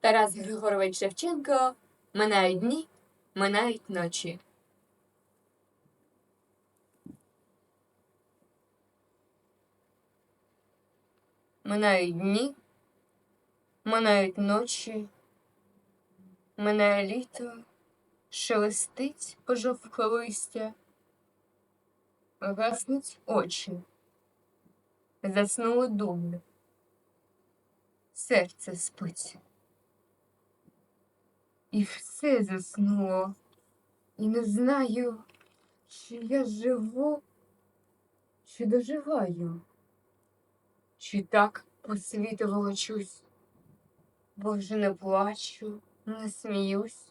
Тарас Григорович Шевченко минають дні, минають ночі. Минають дні, минають ночі, минає літо, шелестить пожовкле листя, гаснуть очі, заснули думи, серце спить. І все заснуло, і не знаю, чи я живу, чи доживаю, чи так по світу волочусь, бо вже не плачу, не сміюсь.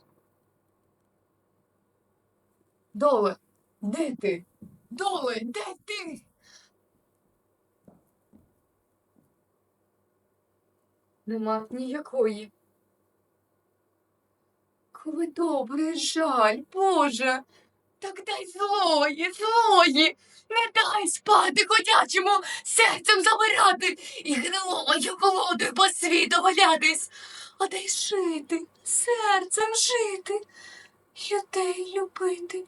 Доле, де ти? Доле, де ти? Нема ніякої. Коли добре, жаль, Боже. Так дай злої, злої, не дай спати хотячому серцем замирати і гнилою колодою по світу валятись, а дай жити, серцем жити, людей любити.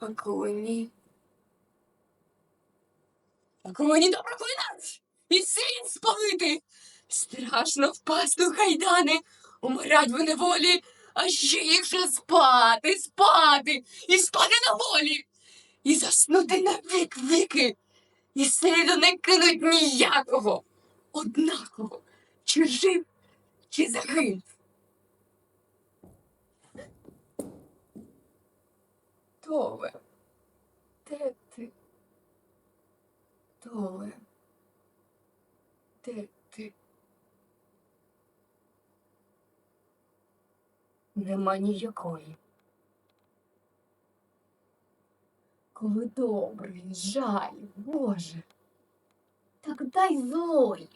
А коли ні. А коли ні, добре клинать і світ спалити. Страшно впасти у хайдани, умирать в неволі, а ще гірше спати, спати і спати на волі, і заснути на вік віки, і сліду не кинуть ніякого, однаково, чи жив, чи загинув. Толе, де ти? Толе, де ти? Нема ніякої. Коли добрий, жаль, Боже, так дай злої.